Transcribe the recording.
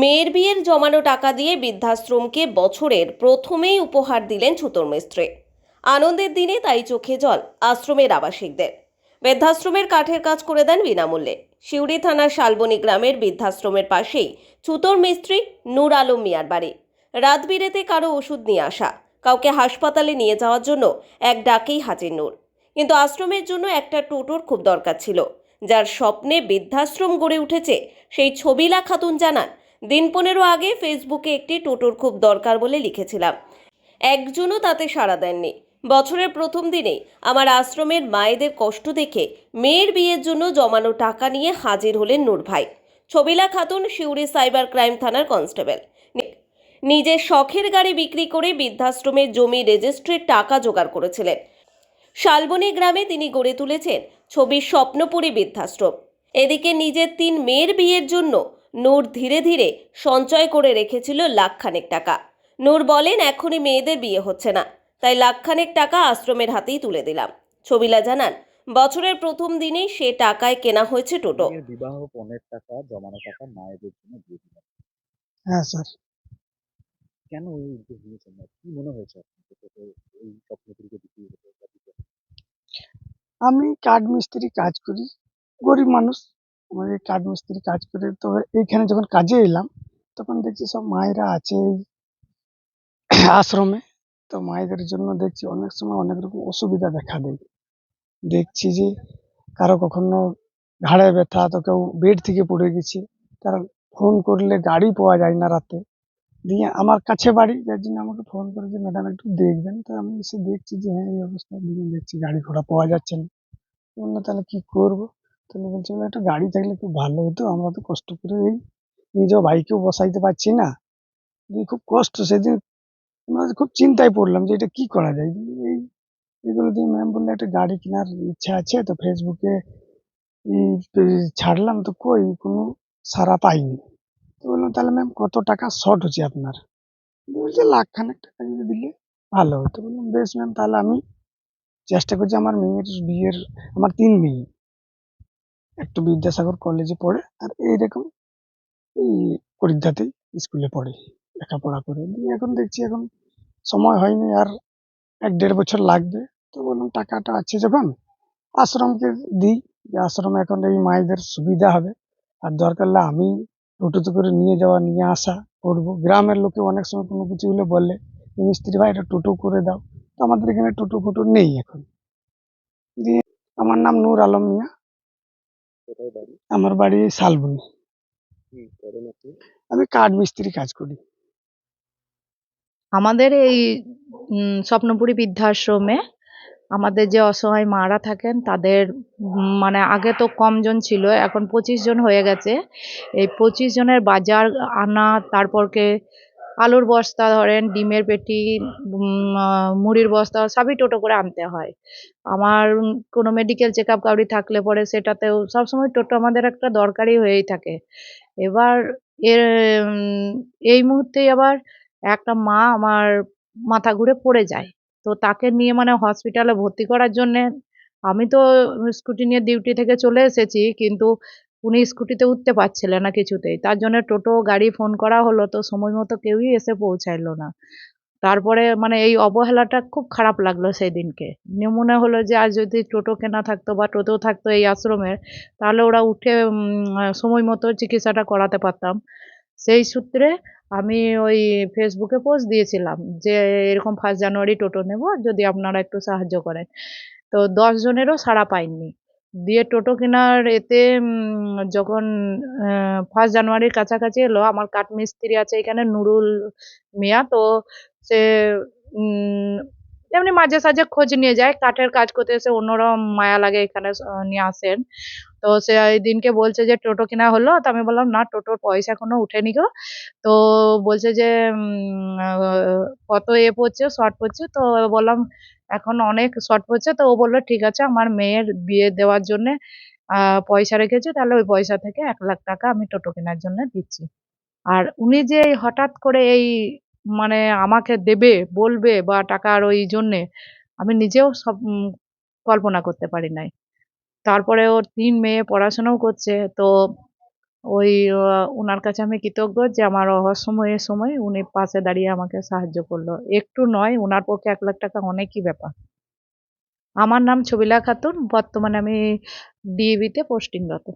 মেয়ের বিয়ের জমানো টাকা দিয়ে বৃদ্ধাশ্রমকে বছরের প্রথমেই উপহার দিলেন ছুতর মিস্ত্রি। আনন্দের দিনে তাই চোখে জল, আশ্রমের আবাসিকদের। বৃদ্ধাশ্রমের কাঠের কাজ করে দেন বিনামূল্যে। সিউড়ি থানার শালবনী গ্রামের বৃদ্ধাশ্রমের পাশেই ছুতর মিস্ত্রি নূর আলম মিয়ার বাড়ি। রাত বিরেতে কারও ওষুধ নিয়ে আসা, কাউকে হাসপাতালে নিয়ে যাওয়ার জন্য এক ডাকেই হাজির নূর। কিন্তু আশ্রমের জন্য একটা টোটোর খুব দরকার ছিল। যার স্বপ্নে বৃদ্ধাশ্রম গড়ে উঠেছে, সেই ছবিলা খাতুন জানান দিন পনেরো আগে ফেসবুকে একটি টোটোর খুব দরকার বলে লিখেছিলাম। একজনও তাতে সাড়া দেননি। বছরের প্রথম দিনেই আমার আশ্রমের মায়েদের কষ্ট দেখে মেয়ের বিয়ের জন্য জমানো টাকা নিয়ে হাজির হলেন নূর ভাই। ছবিলা খাতুন, শিউরি সাইবার ক্রাইম থানার কনস্টেবল। নিজের শখের গাড়ি বিক্রি করে বৃদ্ধাশ্রমের জমি রেজিস্ট্রির টাকা জোগাড় করেছিলেন। শালবনী গ্রামে তিনি গড়ে তুলেছেন ছবির স্বপ্নপুরী বৃদ্ধাশ্রম। এদিকে নিজের তিন মেয়ের বিয়ের জন্য নূর ধীরে ধীরে সঞ্চয় করে রেখেছিল লাখখানেক টাকা। নূর বলেন এখনই মেয়েদের বিয়ে হচ্ছে না। তাই লাখখানেক টাকা আশ্রমের হাতেই তুলে দিলাম। ছবিলা জানান বছরের প্রথম দিনেই সে টাকায় কেনা হয়েছে টোটো। বিবাহ পণের টাকা জমানো টাকা মায়েদের জন্য দিয়ে দিলেন হ্যাঁ স্যার। কেন এই উদ্যোগ নিয়েছেন না কি মনে হয়েছে আপনাকে টোটো এই স্বপ্নগুলিকে বিক্রি করতে আমি কাঠ মিস্ত্রি কাজ করি গরিব মানুষ। আমাদের কাঠ মিস্ত্রি কাজ করে তো এইখানে যখন কাজে এলাম, তখন দেখছি সব মায়েরা আছে আশ্রমে। তো মায়েদের জন্য দেখছি অনেক সময় অনেক রকম অসুবিধা দেখা দেয়। দেখছি যে কারও কখনো ঘাড়ে ব্যথা, তো কেউ বেড থেকে পড়ে গেছে কারণ ফোন করলে গাড়ি পাওয়া যায় না রাতে। দিয়ে আমার কাছে বাড়ি, যার জন্য আমাকে ফোন করে যে, ম্যাডাম, একটু দেখবেন। তো আমি এসে দেখছি যে হ্যাঁ এই অবস্থা দিয়ে দেখছি গাড়ি ঘোড়া পাওয়া যাচ্ছে না। তাহলে কি করব? তাহলে বলছি একটা গাড়ি থাকলে খুব ভালো হতো, আমরা তো কষ্ট করে এই নিজ বাইকেও বসাইতে পারছি না। খুব কষ্ট, সেদিন আমরা খুব চিন্তায় পড়লাম যে এটা কি করা যায়? এই এগুলো দিয়ে ম্যাম বললে, একটা গাড়ি কেনার ইচ্ছা আছে, তো ফেসবুকে ছাড়লাম, তো কই? কোনো সারা পাইনি। তো বললাম, তাহলে ম্যাম কত টাকা শর্ট হচ্ছে আপনার? বলছে, লাখ খানেক টাকা যদি দিলে ভালো হতো। বললাম, বেশ ম্যাম তাহলে আমি চেষ্টা করছি আমার মেয়ের বিয়ের, আমার তিন মেয়ে। একটা বিদ্যাসাগর কলেজে পড়ে, আর এইরকম এই পরীক্ষাতেই স্কুলে পড়ে, লেখাপড়া করে। দিয়ে এখন দেখছি এখন সময় হয়নি, আর এক দেড় বছর লাগবে। তো বললাম, টাকাটা আছে যখন, আশ্রমকে দিই। যে আশ্রমে এখন এই মায়েদের সুবিধা হবে। আর দরকার হলে আমি টোটোতে করে নিয়ে যাওয়া, নিয়ে আসা করব। গ্রামের লোকে অনেক সময় কোনো কিছু হলে বলে মিস্ত্রি ভাই, এটা টোটো করে দাও। তো আমাদের এখানে টোটো ফোটো নেই এখন। দিয়ে আমার নাম নূর আলম মিয়া। আমার বাড়ি শালবনি। আমি কাঠ মিস্ত্রি কাজ করি। আমাদের এই উম, স্বপ্নপুরী বৃদ্ধাশ্রমে আমাদের যে অসহায় মারা থাকেন তাদের মানে আগে তো কম জন ছিল এখন পঁচিশ জন হয়ে গেছে। এই পঁচিশ জনের বাজার আনা তারপরকে আলুর বস্তা ধরেন, ডিমের পেটি মুড়ির বস্তা, সবই টোটো করে আনতে হয়। আমার কোনো মেডিকেল চেক আপ কাউরি থাকলে পরে সেটাতেও সবসময় টোটো আমাদের একটা দরকারই হয়েই থাকে। এবার এর এই মুহূর্তে আবার একটা মা আমার মাথা ঘুরে পড়ে যায়। তো তাকে নিয়ে মানে হসপিটালে ভর্তি করার জন্যে আমি তো স্কুটি নিয়ে ডিউটি থেকে চলে এসেছি, কিন্তু উনি স্কুটিতে উঠতে পারছিলেন না কিছুতেই। তার জন্য টোটো, গাড়ি ফোন করা হলো তো সময় মতো কেউই এসে পৌঁছাইলো না। তারপরে মানে এই অবহেলাটা খুব খারাপ লাগল সেই দিনকে মনে হলো যে, আর যদি টোটো কেনা থাকতো বা টোটো থাকতো এই আশ্রমের তাহলে ওরা উঠে সময় মতো চিকিৎসাটা করাতে পারতাম। সেই সূত্রে আমি ওই ফেসবুকে পোস্ট দিয়েছিলাম যে, এরকম ফার্স্ট জানুয়ারি টোটো নেব, যদি আপনারা একটু সাহায্য করেন। তো দশ জনেরও সাড়া পাইনি। দিয়ে টোটো কেনার এতে যখন ফার্স্ট জানুয়ারির কাছাকাছি এলো, আমার কাঠমিস্ত্রি আছে এখানে, নুরুল মিয়া, তো সে এমনি মাঝে সাঝে খোঁজ নিয়ে যায়, কাঠের কাজ করতে এসে অন্যরকম মায়া লাগে এখানে নিয়ে আসেন। তো সে এই দিনকে বলছে যে, টোটো কেনা হলো? তো আমি বললাম, না, টোটোর পয়সা এখনও উঠেনি গো। তো বলছে যে কত এ পড়ছে, শর্ট পড়ছে? তো বললাম এখন অনেক শর্ট পড়ছে, তো ও বলল, ঠিক আছে, আমার মেয়ের বিয়ে দেওয়ার জন্য পয়সা রেখেছে, তাহলে ওই পয়সা থেকে এক লাখ টাকা আমি টোটো কেনার জন্য দিচ্ছি। আর উনি যে হঠাৎ করে এই মানে আমাকে দেবে, বলবে বা টাকার ওই জন্যে, আমি নিজেও সব কল্পনা করতে পারি নাই। তারপরে ওর তিন মেয়ে পড়াশোনাও করছে, তো ওই ওনার কাছে আমি কৃতজ্ঞ যে আমার অসময়ে সময় উনি পাশে দাঁড়িয়ে আমাকে সাহায্য করল। একটু নয় ওনার পক্ষে এক লাখ টাকা অনেকই ব্যাপার। আমার নাম ছবিলা খাতুন, বর্তমানে আমি ডিএবিতে পোস্টিংরত